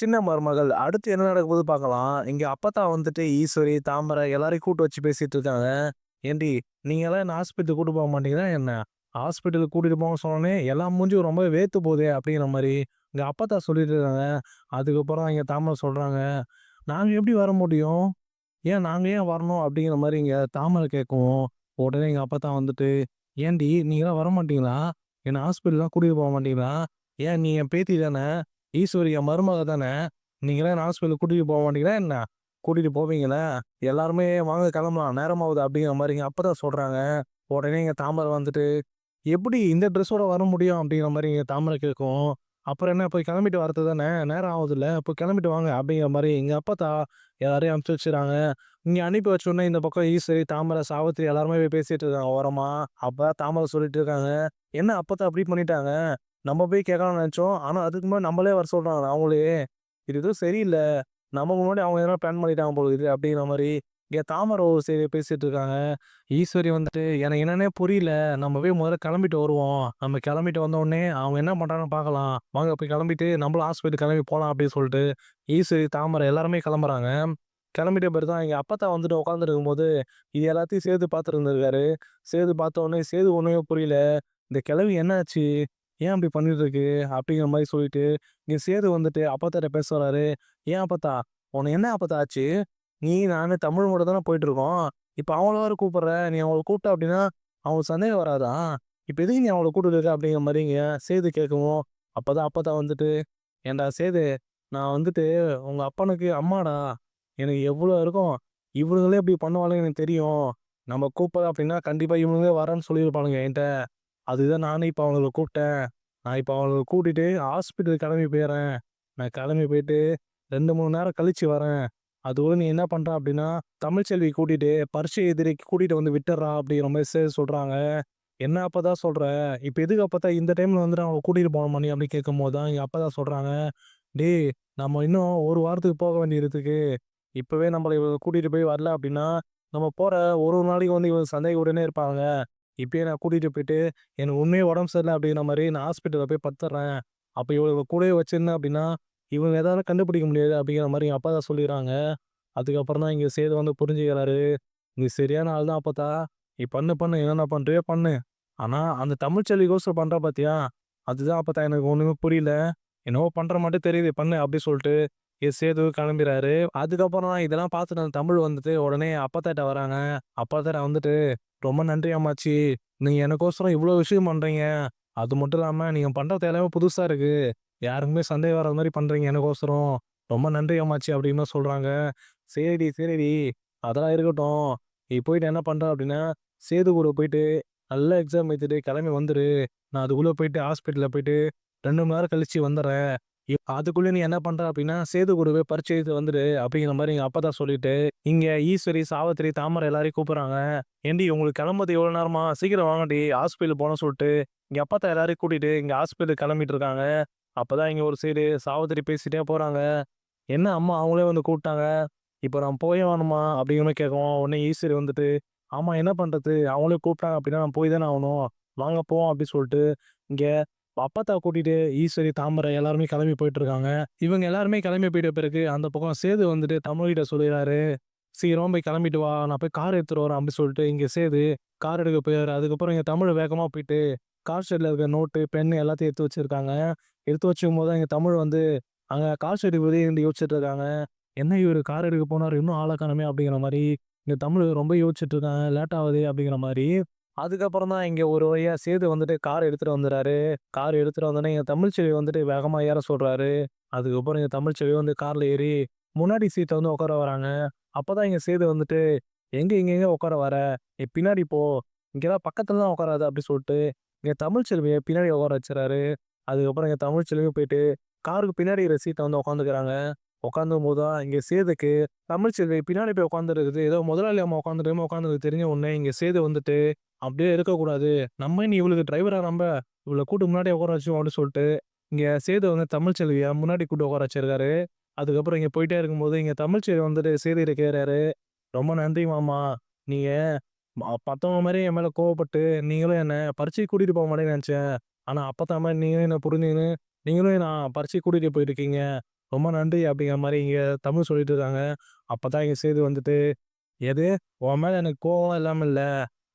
சின்ன மருமகள். அடுத்து என்ன நடக்க பார்க்கலாம் பார்க்கலாம். அப்போ அப்பத்தா வந்துட்டு ஈஸ்வரி, தாமரை எல்லாரையும் கூட்டு வச்சு பேசிட்டு இருக்காங்க. "ஏன்டி நீங்கலாம் என்ன ஹாஸ்பிட்டல் கூட்டு போக மாட்டீங்கன்னா என்ன? ஹாஸ்பிட்டலுக்கு கூட்டிட்டு போக சொன்னோன்னே எல்லாம் மூஞ்சி ரொம்ப வேர்த்து போதே!" அப்படிங்கிற மாதிரி இங்கே அப்பத்தா சொல்லிட்டு இருக்காங்க. அதுக்கப்புறம் இங்கே தாமரை சொல்கிறாங்க நாங்கள் எப்படி வர முடியும்? ஏன் நாங்கள் ஏன் வரணும்?" அப்படிங்கிற மாதிரி இங்கே தாமரை கேட்கவும், உடனே எங்கள் அப்பா தான் வந்துட்டு, "ஏன்டி வர மாட்டீங்களா என்னை ஹாஸ்பிட்டலாம் கூட்டிகிட்டு போக மாட்டீங்களா? ஏன் நீ என் பேத்தி தானே? ஈஸ்வரிய மருமக தானே? நீங்களாம் ஹாஸ்பிட்டலுக்கு கூட்டிட்டு போக மாட்டீங்களா என்ன? கூட்டிட்டு போவீங்களே எல்லாருமே வாங்க கிளம்பலாம். நேரமாகுது அப்படிங்கிற மாதிரிங்க அப்போ தான் சொல்கிறாங்க உடனே இங்கே தாமரை வந்துட்டு, "எப்படி இந்த ட்ரெஸ்ஸோட வர முடியும்?" அப்படிங்கிற மாதிரி இங்கே தாமரை கேட்கும் "அப்புறம் என்ன போய் கிளம்பிட்டு வரது தானே? நேரம் ஆவுதுல்ல. இப்போ கிளம்பிட்டு வாங்க." அப்படிங்கிற மாதிரி எங்கள் அப்பா அப்பத்தா எல்லாரையும் அனுப்பிச்சு வச்சுறாங்க. இங்கே அனுப்பி வச்சோடனே இந்த பக்கம் ஈஸ்வரி, தாமரை, சாவித்திரி எல்லாருமே போய் பேசிகிட்டு இருக்காங்க ஓரமாக அப்போ தாமரை சொல்லிட்டு இருக்காங்க, "என்ன அப்போ தான் அப்படி பண்ணிட்டாங்க? நம்ம போய் கேட்கலாம்னு நினச்சோம் ஆனால் அதுக்கு முன்னாடி நம்மளே வர சொல்கிறாங்க அவங்களே. இது எதுவும் சரியில்லை நமக்கு முன்னாடி அவங்க எதனா பிளான் பண்ணிட்டாங்க போல அப்படிங்கிற மாதிரி இங்கே தாமரை ஒரு பேசிகிட்டு இருக்காங்க. ஈஸ்வரி வந்துட்டு, "எனக்கு என்னன்னே புரியல. நம்ம போய் முதல்ல கிளம்பிட்டு வருவோம். நம்ம கிளம்பிட்டு வந்தோடனே அவங்க என்ன பண்ணுறாங்கன்னு பார்க்கலாம். வாங்க போய் கிளம்பிட்டு நம்மளும் ஹாஸ்பிட்டல் கிளம்பி போகலாம் அப்படின்னு சொல்லிட்டு ஈஸ்வரி, தாமரை எல்லாருமே கிளம்புறாங்க. கிளம்பிட்ட பிறகு தான் எங்கள் அப்பத்தா வந்துட்டு உட்காந்துருக்கும்போது, இது எல்லாத்தையும் சேர்த்து பார்த்துருந்துருக்காரு சேர்த்து சேது சேது ஒன்றுமே புரியல. "இந்த கிளவி என்னாச்சு ஏன் இப்படி பண்ணிட்டு இருக்கு?" அப்படிங்கிற மாதிரி சொல்லிட்டு, நீ சேது வந்துட்டு அப்பத்தாட்ட பேச வராரு. "ஏன் அப்பத்தா? உனக்கு என்ன அப்பத்தா ஆச்சு? நீ, நான் தமிழ் மட்டும் தானே போயிட்டுருக்கோம். இப்போ அவங்கள வேறு கூப்பிட்ற நீ அவங்கள கூப்பிட்ட அப்படின்னா, அவங்களுக்கு சந்தேகம் வராதா? இப்போ எதுக்கு நீ அவங்கள கூப்பிட்டுருக்க அப்படிங்கிற மாதிரிங்க சேது கேட்கவும், அப்பதான் அப்பத்தா வந்துட்டு, "ஏன்டா சேது, நான் வந்துட்டு உங்கள் அப்பனுக்கு அம்மாடா. எனக்கு எவ்வளோ இருக்கும். இவனுங்களே இப்படி பண்ணுவாளுங்க எனக்கு தெரியும். நம்ம கூப்பிட அப்படின்னா கண்டிப்பாக இவனுங்களே வரேன்னு சொல்லியிருப்பானுங்க என்கிட்ட அதுதான் நானே இப்போ அவங்கள கூப்பிட்டேன். நான் இப்போ அவங்கள கூட்டிகிட்டு ஹாஸ்பிட்டல் கிளம்பி போயிடுறேன் நான் கிளம்பி போயிட்டு 2, 3 நேரம் கழித்து வரேன். அதுவும் நீ என்ன பண்ணுற அப்படின்னா, தமிழ்ச்செல்வி கூட்டிகிட்டு பரீட்சை எதிரிக்கு கூட்டிகிட்டு வந்து விட்டுறா அப்படிங்கிற மாதிரி சொல்கிறாங்க என்ன "என்ன தான் சொல்கிற இப்போ எதுக்கு அப்பத்தா இந்த டைமில் வந்துட்டு அவங்கள கூட்டிகிட்டு போன மணி அப்படின்னு கேட்கும்போது தான் அப்போ தான் சொல்கிறாங்க "டேய் நம்ம இன்னும் ஒரு வாரத்துக்கு போக வேண்டியதுக்கு இப்போவே நம்மளை நம்மள இவங்க கூட்டிகிட்டு போய் வரல அப்படின்னா, நம்ம போகிற ஒரு ஒரு நாளைக்கு வந்து இவங்க சந்தேகப்பட்டுனே இருப்பாங்க. இப்பயே நான் கூட்டிகிட்டு போயிட்டு, எனக்கு உண்மையே உடம்பு சரியில்லை அப்படிங்கிற மாதிரி நான் ஹாஸ்பிட்டலில் போய் பத்துறேன் அப்போ இவ்வளோ கூடவே வச்சிருந்தேன் அப்படின்னா, இவங்க எதாவது கண்டுபிடிக்க முடியாது." அப்படிங்கிற மாதிரி அப்பா தான் சொல்லிடுறாங்க அதுக்கப்புறம் தான் இங்கே சேது வந்து புரிஞ்சுக்கிறாரு. "நீ சரியான ஆள் தான் அப்போத்தா நீ பண்ணு பண்ணு. என்னென்ன பண்ணுறியோ பண்ணு. ஆனால் அந்த தமிழ்ச்செல்விக்கோசரம் பண்ணுற பார்த்தியா? அதுதான் அப்போத்தா எனக்கு ஒன்றுமே புரியல. என்னவோ பண்ணுற மட்டும் தெரியுது பண்ணு." அப்படி சொல்லிட்டு எஸ் சேது கிளம்பிறாரு. அதுக்கப்புறம் இதெல்லாம் பார்த்துட்டு அந்த தமிழ் வந்துட்டு உடனே அப்பத்தாட்ட வராங்க. அப்பத்தாட்ட வந்துட்டு, "ரொம்ப நன்றி அம்மாச்சி. நீங்கள் எனக்கோசரம் இவ்வளோ விஷயம் பண்ணுறீங்க அது மட்டும் இல்லாமல் நீங்கள் பண்ணுறது எல்லாமே புதுசாக இருக்குது யாருக்குமே சந்தேகம் வராத மாதிரி பண்ணுறீங்க எனக்கோசரம். ரொம்ப நன்றி அம்மாச்சி." அப்படின்னு சொல்கிறாங்க "சரிடி சரிடி. அதெல்லாம் இருக்கட்டும். நீ போயிட்டு என்ன பண்ற அப்படின்னா, சேது கூட போயிட்டு நல்லா எக்ஸாம் எழுதிட்டு கிளம்பி வந்துடு நான் அதுக்குள்ளே போயிட்டு ஹாஸ்பிட்டலில் போயிட்டு ரெண்டு மணி நேரம் கழிச்சு வந்துடுறேன் இப் அதுக்குள்ள நீ என்ன பண்ற அப்படின்னா, சேது குருவே பரிச்சயத்து வந்துடு அப்படிங்கிற மாதிரி எங்க அப்பத்தா சொல்லிட்டு, இங்க ஈஸ்வரி, சாவித்திரி, தாமரை எல்லாரையும் கூப்பிடுறாங்க. "ஏன்டி உங்களுக்கு கிளம்புறது இவ்வளோ நேரமா? சீக்கிரம் வாங்கடி ஹாஸ்பிட்டல் போன சொல்லிட்டு, இங்கே அப்பா தான் எல்லாரையும் கூட்டிட்டு இங்க ஹாஸ்பிட்டல் கிளம்பிட்டு இருக்காங்க. அப்பதான் இங்க ஒரு சைடு சாவித்திரி பேசிட்டே போறாங்க. "என்ன அம்மா அவங்களே வந்து கூப்பிட்டாங்க. இப்போ நான் போயே ஆகணுமா?" அப்படிங்கிற கேட்கும் உடனே ஈஸ்வரி வந்துட்டு, "ஆமா என்ன பண்றது? அவங்களே கூப்பிட்டாங்க அப்படின்னா நான் போய் தானே ஆகணும். வாங்க போவோம்." அப்படின்னு சொல்லிட்டு, இங்கே அப்பத்தா கூட்டிட்டு ஈஸ்வரி, தாமரை எல்லாருமே கிளம்பி போயிட்டு இருக்காங்க. இவங்க எல்லாருமே கிளம்பி போயிட்ட பிறகு அந்த பக்கம் சேது வந்துட்டு தமிழ்கிட்ட சொல்லிடுறாரு சீக்கிரம் போய் கிளம்பிட்டு வா. நான் போய் கார் எடுத்துட்டு வரேன்." அப்படி சொல்லிட்டு இங்க சேது கார் எடுக்க போயிடுறாரு அதுக்கப்புறம் இங்க தமிழ் வேகமா போயிட்டு கார் ஷெட்ல இருக்க நோட்டு, பென் எல்லாத்தையும் எடுத்து வச்சிருக்காங்க. எடுத்து வச்சுக்கும்போது போது இங்க தமிழ் வந்து அங்க கார் ஷெட்டுக்கு வெளிய நின்னு யோசிச்சுட்டு இருக்காங்க. "என்ன இவரு கார் எடுக்க போனார் இன்னும் ஆள அப்படிங்கிற மாதிரி இங்கே தமிழ் ரொம்ப யோசிச்சுட்டு இருக்காங்க. லேட் ஆகுது அப்படிங்கிற மாதிரி அதுக்கப்புறம் தான் இங்கே ஒரு வழியாக சேது வந்துட்டு கார் எடுத்துகிட்டு வந்துடுறாரு கார் எடுத்துகிட்டு வந்தோடனே இங்கே தமிழ் தமிழ்ச்செல்வி வந்துட்டு வேகமாக ஏற சொல்கிறாரு அதுக்கப்புறம் எங்கள் தமிழ்ச்செல்வி வந்து காரில் ஏறி முன்னாடி சீட்டை வந்து உட்கார வராங்க. அப்போ தான் இங்கே சேது வந்துட்டு, எங்கே இங்கே எங்க உட்கார வர? நீ பின்னாடி போ. இங்கே தான் பக்கத்தில் தான் உட்காராது அப்படி சொல்லிட்டு எங்க தமிழ்ச்செல்விய பின்னாடி உட்கார வச்சுறாரு அதுக்கப்புறம் எங்க தமிழ்ச்செல்வியும் போயிட்டு காருக்கு பின்னாடி இருக்கிற சீட்டை வந்து உட்காந்துக்கிறாங்க. உட்காந்தும்போது தான் இங்கே சேதுக்கு தமிழ்ச்செல்வி பின்னாடி போய் உட்காந்துருக்குது. ஏதோ முதலாளி அம்மா உட்காந்துருக்க உட்காந்துருக்கு தெரிஞ்ச உடனே இங்கே சேது வந்துட்டு, "அப்படியே இருக்கக்கூடாது. நம்ம நீ இவளுக்கு டிரைவராக நம்ம இவ்வளோ கூட்டு முன்னாடியே உட்கார வச்சோம் அப்படின்னு சொல்லிட்டு இங்கே சேது வந்து தமிழ்ச்செல்வியை முன்னாடி கூட்டு உட்கார வச்சிருக்காரு. அதுக்கப்புறம் இங்கே போயிட்டே இருக்கும்போது இங்கே தமிழ்ச்செல்வி வந்துட்டு சேதுகிட்ட கேட்குறாரு, "ரொம்ப நன்றி மாமா. நீங்கள் ம மாதிரி என் மேலே கோவப்பட்டு நீங்களும் என்னை பறிச்சு கூட்டிகிட்டு போக மாட்டேன்னு நினச்சேன் ஆனால் அப்போ தான் மாதிரி நீங்களும் என்ன புரிஞ்சுக்கின்னு, நீங்களும் நான் பறிச்சு கூட்டிகிட்டு போயிருக்கீங்க. ரொம்ப நன்றி அப்படிங்கிற மாதிரி இங்கே தமிழ் சொல்லிட்டு இருக்காங்க. அப்போ தான் இங்கே சேது வந்துட்டு, "எது? உன் மேலே எனக்கு கோவம் இல்லாமல் இல்லை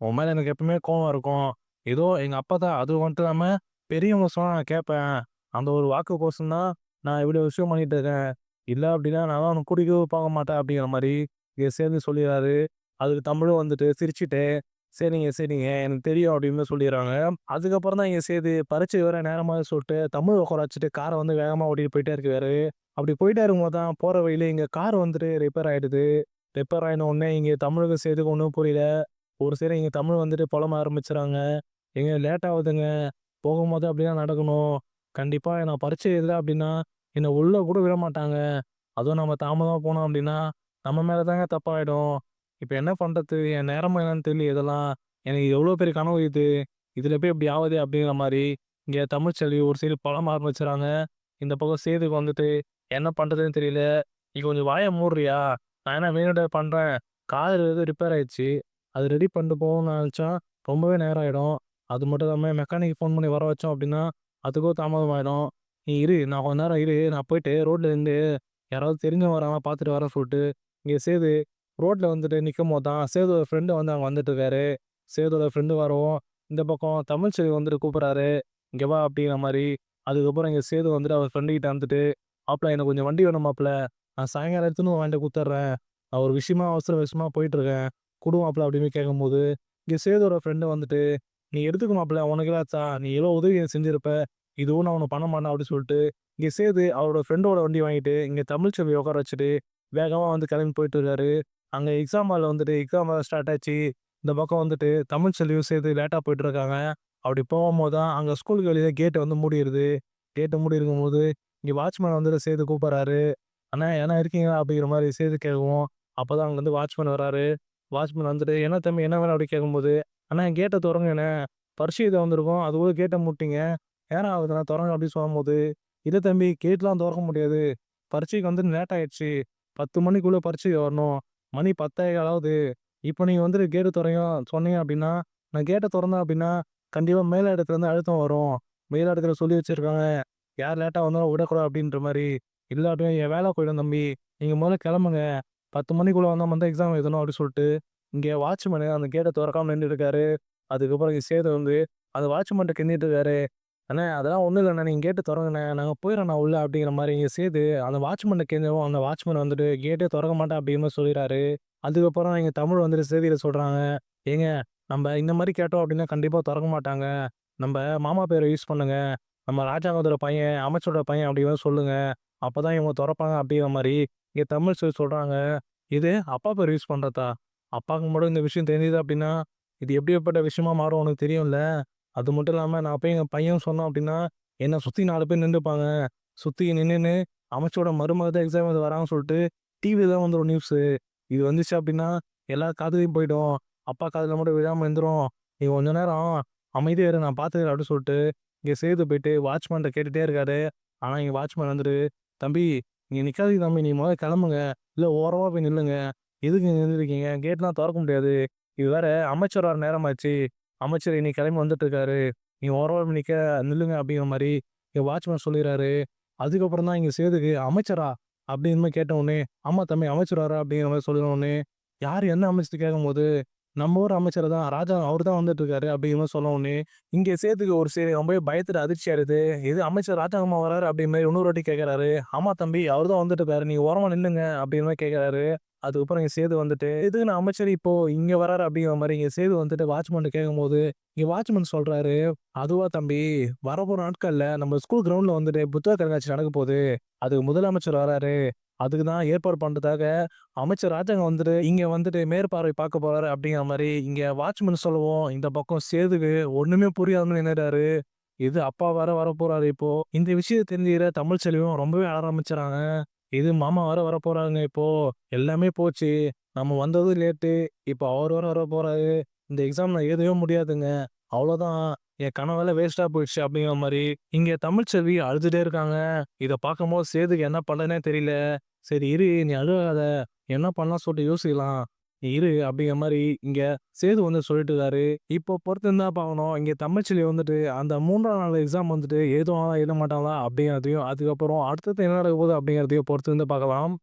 உன் மேலே எனக்கு எப்பவுமே கோவம் இருக்கும். ஏதோ எங்கள் அப்பா தான் அது மட்டும் இல்லாமல் பெரியவங்க சொன்னால் நான் கேட்பேன். அந்த ஒரு வாக்குக்கோசரம் தான் நான் இவ்வளோ விஷயம் பண்ணிட்டு இருக்கேன். இல்லை அப்படின்னா நான் உன்ன கூட்டிக்கவே போக மாட்டேன்." அப்படிங்கிற மாதிரி இங்கே சேர்ந்து சொல்லிடுறாரு அதுக்கு தமிழும் வந்துட்டு சிரிச்சுட்டு, "சரிங்க, சரிங்க. எனக்கு தெரியும்." அப்படின்னு சொல்லிடுறாங்க அதுக்கப்புறம் தான் இங்கே சேது பறிச்சு வேற நேரமாக சொல்லிட்டு தமிழ் உட்கார வச்சுட்டு காரை வந்து வேகமாக ஓட்டிட்டு போயிட்டே இருக்காரு. அப்படி போயிட்டே இருக்கும்போது தான் போகிற வழியில இங்கே கார் வந்துட்டு ரிப்பேர் ஆகிடுது ரிப்பேர் ஆயின உடனே இங்கே தமிழுக்கு சேர்த்துக்கு ஒன்றும் புரியல. ஒரு சைடு இங்கே தமிழ் வந்துட்டு புலம்ப ஆரம்பிச்சுறாங்க. எங்கே லேட் ஆகுதுங்க. போகும்போது அப்படிதான் நடக்கணும். கண்டிப்பாக நான் பரிச்சை இல்லை அப்படின்னா, என்னை உள்ளே கூட விட மாட்டாங்க. அதுவும் நம்ம தாமதமாக போனோம் அப்படின்னா, நம்ம மேலே தாங்க தப்பாயிடும். இப்போ என்ன பண்ணுறது என் நேரமா என்னன்னு தெரியல இதெல்லாம். எனக்கு எவ்வளோ பெரிய கனவு இது. இதில் போய் இப்படி ஆகுது அப்படிங்கிற மாதிரி இங்கே தமிழ்ச்செல்வி ஒரு சைடு பழம் ஆரம்பிச்சுறாங்க. இந்த பக்கம் சேதுக்கு வந்துட்டு என்ன பண்ணுறதுன்னு தெரியல. "நீ கொஞ்சம் வாயை மூடுறியா? நான் என்ன வேணும்னே பண்ணுறேன் கார் ஏதோ ரிப்பேர் ஆயிடுச்சு. அது ரெடி பண்ணிட்டு போகணும்னு நினச்சா ரொம்பவே நேரம் ஆகிடும் அது மட்டும் இல்லாமல் மெக்கானிக் ஃபோன் பண்ணி வர வச்சோம் அப்படின்னா, அதுக்கும் தாமதமாயிடும் நீ இரு. நான் கொஞ்ச நேரம் இரு. நான் போயிட்டு ரோட்டில் இருந்து யாராவது தெரிஞ்சவங்க வராமல் பார்த்துட்டு வர சொல்லிட்டு இங்கே சேது ரோட்டில் வந்துட்டு நிற்கும் போது தான் சேதோட ஃப்ரெண்டு வந்து அங்கே வந்துட்டு இருக்காரு. சேதோட ஃப்ரெண்டு வரவும், இந்த பக்கம் தமிழ் செல்வி வந்துட்டு கூப்பிட்றாரு இங்கே வா" அப்படிங்கிற மாதிரி அதுக்கப்புறம் இங்கே சேது வந்துட்டு அவர் ஃப்ரெண்டு கிட்ட வந்துட்டு, மாப்பிள்ள எனக்கு கொஞ்சம் வண்டி வேணும் மாப்பிள்ள நான் சாயங்காலம் எடுத்துன்னு வாங்கிட்டு கொடுத்துட்றேன் குடுத்துர்றேன். நான் ஒரு விஷயமா அவசர விஷயமா போயிட்டுருக்கேன். கொடு மாப்ள" அப்படின்னு கேட்கும்போது, இங்கே சேதோட ஃப்ரெண்டு வந்துட்டு, "நீ எடுத்துக்க மாப்பிள்ள உனக்கு என்னாச்சா? நீ எவ்வளோ உதவி செஞ்சிருப்ப. இதுவும் நான் உனக்கு பண்ண மாட்டேன்" அப்படின்னு சொல்லிட்டு, இங்கே சேர்த்து அவரோட ஃப்ரெண்டோட வண்டி வாங்கிட்டு, இங்கே தமிழ் செவி உட்கார வச்சுட்டு, வேகமாக வந்து கிளம்பி போயிட்டு இருக்காரு. அங்கே எக்ஸாம் ஹாலில் வந்துட்டு எக்ஸாம் ஸ்டார்ட் ஆச்சு. இந்த பக்கம் வந்துட்டு தமிழ்ச்செல்வியும் சேர்த்து லேட்டாக போயிட்டு இருக்காங்க. அப்படி போகும்போது தான் அங்கே ஸ்கூலுக்கு வெளியே கேட்டை வந்து மூடிடுது கேட்டை மூடி இருக்கும்போது, இங்கே வாட்ச்மேன் வந்துட்டு சேர்த்து கூப்பிட்றாரு "அண்ணா ஏன்னா இருக்கீங்க அப்படிங்கிற மாரி சேது கேட்கவும், அப்பதான் அங்கேருந்து வாட்ச்மேன் வராரு. வாட்ச்மேன் வந்துட்டு, "என்ன தம்பி என்ன வேணும்?" அப்படின்னு கேட்கும்போது, "அண்ணா கேட்டை திறங்கண்ணே பரிசு இதை வந்திருக்கும் அது வந்திருக்கோம். கேட்டை கேட்ட ஏன்னா அது ஆகுதுண்ணா திறங்க அப்படின்னு சொல்லும்போது, இதை தம்பி கேட்லாம் திறக்க முடியாது. பரீட்சைக்கு வந்து லேட் ஆயிடுச்சு. பத்து மணிக்குள்ளே பரீட்சைக்கு வரணும். மணி 10:15 இப்போ நீங்கள் வந்துட்டு கேட்டு தொறங்க சொன்னீங்க அப்படின்னா, நான் கேட்டை திறந்தேன் அப்படின்னா, கண்டிப்பாக மேல இடத்துலேருந்து அழுத்தம் வரும். மேல இடத்துல சொல்லி வச்சுருக்காங்க யார் லேட்டாக வந்தாலும் விடக்கூடாது அப்படின்ற மாதிரி இல்லாட்டும் என் வேலை போயிடும் தம்பி. நீங்கள் முதல்ல கிளம்புங்க. 10 மணிக்குள்ள வந்தா மட்டும் எக்ஸாம் எழுதணும்" அப்படின்னு சொல்லிட்டு, இங்கே வாட்ச்மேனு அந்த கேட்டை திறக்காமல் நின்னுட்டு இருக்காரு. அதுக்கப்புறம் இங்கே சேது வந்து அந்த வாட்ச்மேன்ட்ட கிண்டிட்டு இருக்காரு. "அண்ணே அதெல்லாம் ஒன்றும் இல்லைண்ணா நீங்கள் கேட்டு திறங்கண்ணே நாங்கள் போயிர்றோண்ணா உள்ள" அப்படிங்கிற மாதிரி இங்கே சேர்த்து அந்த வாட்ச்மேன்ட்ட கேஞ்சவும் அந்த வாட்ச்மேன் வந்துட்டு கேட்டே திறக்க மாட்டேன் அப்படிங்கிற சொல்லிடுறாரு அதுக்கப்புறம் இங்கே தமிழ் வந்துட்டு செய்தியில் சொல்கிறாங்க "ஏங்க நம்ம இந்த மாதிரி கேட்டோம் அப்படின்னா கண்டிப்பாக திறக்க மாட்டாங்க. நம்ம மாமா பேரை யூஸ் பண்ணுங்கள் நம்ம ராஜாங்கத்தோட பையன், அமைச்சரோட பையன் அப்படிங்கிற சொல்லுங்கள் சொல்லுங்க. அப்பதான் இவங்க திறப்பாங்க அப்படிங்கிற மாதிரி இங்கே தமிழ் சொல்லி சொல்கிறாங்க இது அப்பா பேர் யூஸ் பண்ணுறதா அப்பாவுக்கு மட்டும் இந்த விஷயம் தெரிஞ்சுது அப்படின்னா, இது எப்படிப்பட்ட விஷயமா மாறும் உனக்கு தெரியும்ல. அது மட்டும் இல்லாமல் நான் போய் எங்கள் பையன் சொன்னோம் அப்படின்னா, என்னை சுற்றி நாலு பேர் நின்றுப்பாங்க சுற்றி நின்றுன்னு அமைச்சரோட மருமக தான் எக்ஸாம் வந்து வராங்கன்னு சொல்லிட்டு டிவி தான் வந்துடும் நியூஸு. இது வந்துச்சு அப்படின்னா எல்லார் காதுலயும் போயிடும். அப்பா காதில் மட்டும் விழாமல் இருந்துரும். நீ கொஞ்ச நேரம் அமைதியாக இரு நான் பார்த்துக்கிறேன்" அப்படின்னு சொல்லிட்டு இங்கே சேது போயிட்டு வாட்ச்மேன்ட்ட கேட்டுகிட்டே இருக்காரு. ஆனால் இங்கே வாட்ச்மேன் வந்துட்டு, "தம்பி நீங்கள் நிற்காதீங்க தம்பி. நீ முதல்ல கிளம்புங்க. இல்லை ஓரமாக போய் நில்லுங்க. எதுக்கு நின்றுருக்கீங்க கேட்லாம் திறக்க முடியாது. இது வேற அமைச்சர் வர நேரமாச்சு. அமைச்சர் இன்னைக்கு கிளம்பி வந்துட்டு இருக்காரு. நீ ஓரமாக போய் நில்லுங்க" அப்படிங்கிற மாதிரி இங்கே வாட்ச்மேன் சொல்லிடுறாரு அதுக்கப்புறம் தான் இங்கே சேதுக்கு, "அமைச்சரா?" அப்படின்னு மாரி கேட்ட உடனே, "ஆமா தம்பி அமைச்சர் வராரு" அப்படிங்கிற மாதிரி சொன்ன உடனே, யார் என்ன அமைச்சர்ன்னு கேட்கும்போது, "நம்ம ஊர் அமைச்சர் தான். ராஜா அவர் தான் வந்துட்டு இருக்காரு" அப்படிங்கிற சொல்ல உடனே, இங்கே சேர்த்துக்கு ஒரு சரி ரொம்பவே பயத்துல அதிர்ச்சி ஆயிடுது. இது அமைச்சர் ராஜாங்கம்மா வராரு" அப்படிங்கிற மாதிரி இன்னொரு வாட்டி கேட்கறாரு. "ஆமா தம்பி அவர் தான் வந்துட்டு இருக்காரு. நீ ஓரமா நில்லுங்க" அப்படிங்கிற மாதிரி கேட்கறாரு. அதுக்கப்புறம் இங்கே சேது வந்துட்டு, "எதுக்குண்ணா அமைச்சர் இப்போ இங்கே வராரு" அப்படிங்கிற மாதிரி இங்கே சேது வந்துட்டு வாட்ச்மேன்ட்ட கேட்கும்போது, இங்கே வாட்ச்மேன் சொல்றாரு, "அதுவா தம்பி, வரப்போற நாட்களில் நம்ம ஸ்கூல் கிரவுண்ட்ல வந்துட்டு புத்தக கண்காட்சி நடக்க போகுது. அதுக்கு முதலமைச்சர் வராரு. அதுக்கு தான் ஏற்பாடு பண்ணுறதாக அமைச்சர் ராஜாங்கம் வந்துட்டு இங்கே வந்துட்டு மேற்பார்வை பார்க்க போகிறாரு அப்படிங்கிற மாதிரி இங்கே வாட்ச்மேன் சொல்லுவோம் இந்த பக்கம் சேதுக்கு ஒன்றுமே புரியாதுன்னு நினைறாரு இது அப்பா வர வரப்போகிறாரு இப்போ. இந்த விஷயம் தெரிஞ்சுக்கிற தமிழ்ச்செல்வியும் ரொம்பவே அழ ஆரம்பிச்சுறாங்க. இது மாமா வேற வரப்போகிறாருங்க இப்போ. எல்லாமே போச்சு. நம்ம வந்ததும் லேட்டு. இப்போ அவர் வர வரப்போறாரு. இந்த எக்ஸாம் நான் எழுதவே முடியாதுங்க. அவ்வளோதான். என் கனவெல்லாம் வேஸ்ட்டா போயிடுச்சு அப்படிங்கிற மாதிரி இங்க தமிழ்ச்செல்வி அழுதுட்டே இருக்காங்க. இதை பார்க்கும்போது சேதுக்கு என்ன பண்ணனே தெரியல. "சரி இரு நீ அழுகாத. என்ன பண்ணலாம் சொல்லிட்டு யோசிக்கலாம். நீ இரு அப்படிங்கிற மாதிரி இங்கே சேது வந்து சொல்லிட்டு இருக்காரு. இப்போ பொறுத்திருந்தா பார்க்கணும். இங்கே தமிழ்ச்செல்வி வந்துட்டு அந்த மூன்றாம் நாள் எக்ஸாம் வந்துட்டு எழுதுவாங்களா, எழுத மாட்டாங்களா அப்படிங்கிறதையும், அதுக்கப்புறம் அடுத்தது என்ன நடக்க போகுது அப்படிங்கிறதையும் பொறுத்திருந்து பார்க்கலாம்.